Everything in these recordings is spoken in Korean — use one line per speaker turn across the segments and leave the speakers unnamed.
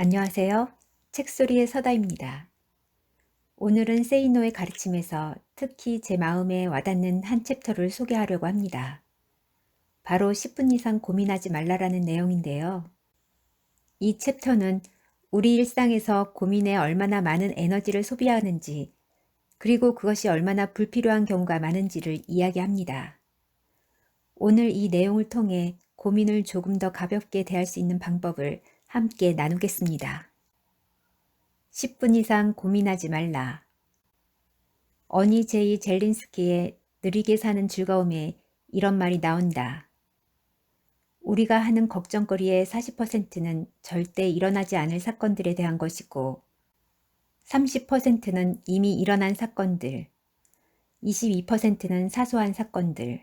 안녕하세요. 책소리의 서다입니다. 오늘은 세이노의 가르침에서 특히 제 마음에 와닿는 한 챕터를 소개하려고 합니다. 바로 10분 이상 고민하지 말라라는 내용인데요. 이 챕터는 우리 일상에서 고민에 얼마나 많은 에너지를 소비하는지, 그리고 그것이 얼마나 불필요한 경우가 많은지를 이야기합니다. 오늘 이 내용을 통해 고민을 조금 더 가볍게 대할 수 있는 방법을 함께 나누겠습니다. 10분 이상 고민하지 말라. 어니 제이 젤린스키의 느리게 사는 즐거움에 이런 말이 나온다. 우리가 하는 걱정거리의 40%는 절대 일어나지 않을 사건들에 대한 것이고 30%는 이미 일어난 사건들, 22%는 사소한 사건들,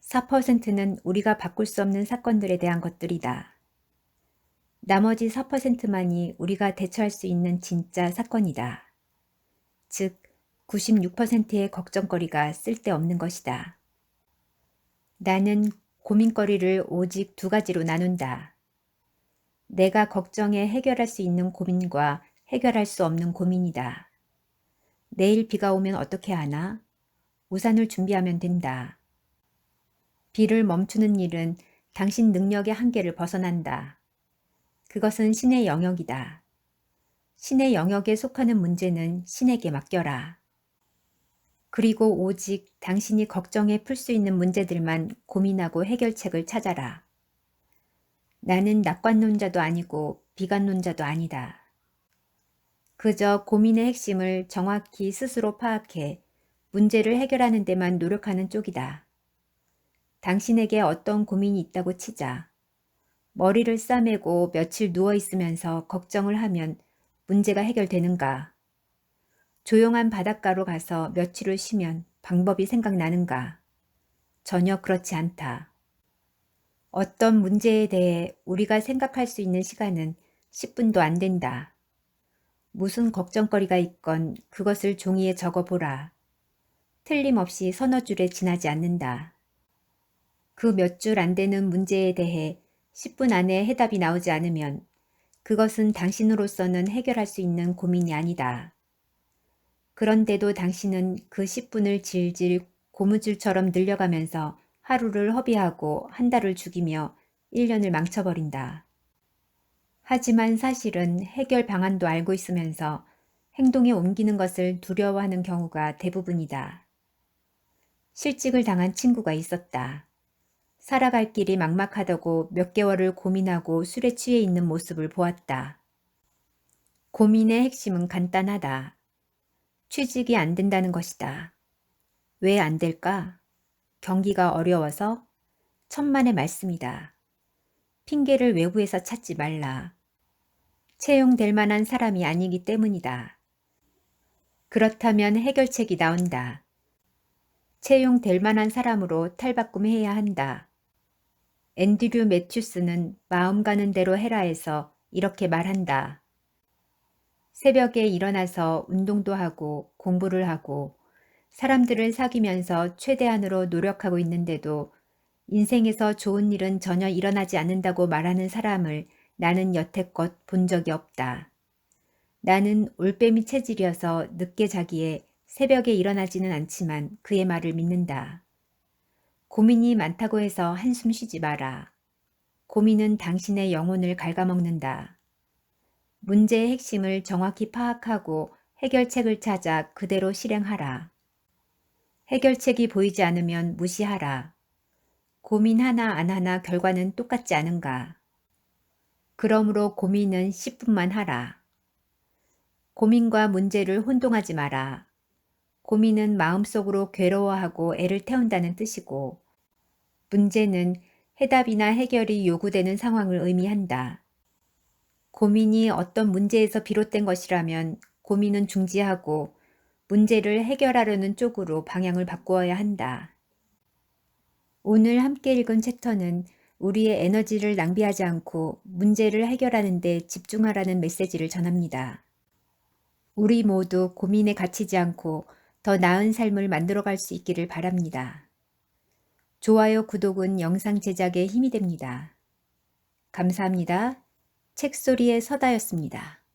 4%는 우리가 바꿀 수 없는 사건들에 대한 것들이다. 나머지 4%만이 우리가 대처할 수 있는 진짜 사건이다. 즉, 96%의 걱정거리가 쓸데없는 것이다. 나는 고민거리를 오직 두 가지로 나눈다. 내가 걱정해 해결할 수 있는 고민과 해결할 수 없는 고민이다. 내일 비가 오면 어떻게 하나? 우산을 준비하면 된다. 비를 멈추는 일은 당신 능력의 한계를 벗어난다. 그것은 신의 영역이다. 신의 영역에 속하는 문제는 신에게 맡겨라. 그리고 오직 당신이 걱정해 풀 수 있는 문제들만 고민하고 해결책을 찾아라. 나는 낙관론자도 아니고 비관론자도 아니다. 그저 고민의 핵심을 정확히 스스로 파악해 문제를 해결하는 데만 노력하는 쪽이다. 당신에게 어떤 고민이 있다고 치자. 머리를 싸매고 며칠 누워 있으면서 걱정을 하면 문제가 해결되는가? 조용한 바닷가로 가서 며칠을 쉬면 방법이 생각나는가? 전혀 그렇지 않다. 어떤 문제에 대해 우리가 생각할 수 있는 시간은 10분도 안 된다. 무슨 걱정거리가 있건 그것을 종이에 적어보라. 틀림없이 서너 줄에 지나지 않는다. 그 몇 줄 안 되는 문제에 대해 10분 안에 해답이 나오지 않으면 그것은 당신으로서는 해결할 수 있는 고민이 아니다. 그런데도 당신은 그 10분을 질질 고무줄처럼 늘려가면서 하루를 허비하고 한 달을 죽이며 1년을 망쳐버린다. 하지만 사실은 해결 방안도 알고 있으면서 행동에 옮기는 것을 두려워하는 경우가 대부분이다. 실직을 당한 친구가 있었다. 살아갈 길이 막막하다고 몇 개월을 고민하고 술에 취해 있는 모습을 보았다. 고민의 핵심은 간단하다. 취직이 안 된다는 것이다. 왜 안 될까? 경기가 어려워서? 천만의 말씀이다. 핑계를 외부에서 찾지 말라. 채용될 만한 사람이 아니기 때문이다. 그렇다면 해결책이 나온다. 채용될 만한 사람으로 탈바꿈해야 한다. 앤드류 매튜스는 마음 가는 대로 해라에서 이렇게 말한다. 새벽에 일어나서 운동도 하고 공부를 하고 사람들을 사귀면서 최대한으로 노력하고 있는데도 인생에서 좋은 일은 전혀 일어나지 않는다고 말하는 사람을 나는 여태껏 본 적이 없다. 나는 올빼미 체질이어서 늦게 자기에 새벽에 일어나지는 않지만 그의 말을 믿는다. 고민이 많다고 해서 한숨 쉬지 마라. 고민은 당신의 영혼을 갉아먹는다. 문제의 핵심을 정확히 파악하고 해결책을 찾아 그대로 실행하라. 해결책이 보이지 않으면 무시하라. 고민 하나 안 하나 결과는 똑같지 않은가. 그러므로 고민은 10분만 하라. 고민과 문제를 혼동하지 마라. 고민은 마음속으로 괴로워하고 애를 태운다는 뜻이고 문제는 해답이나 해결이 요구되는 상황을 의미한다. 고민이 어떤 문제에서 비롯된 것이라면 고민은 중지하고 문제를 해결하려는 쪽으로 방향을 바꾸어야 한다. 오늘 함께 읽은 챕터는 우리의 에너지를 낭비하지 않고 문제를 해결하는 데 집중하라는 메시지를 전합니다. 우리 모두 고민에 갇히지 않고 더 나은 삶을 만들어갈 수 있기를 바랍니다. 좋아요, 구독은 영상 제작에 힘이 됩니다. 감사합니다. 책소리의 서다였습니다.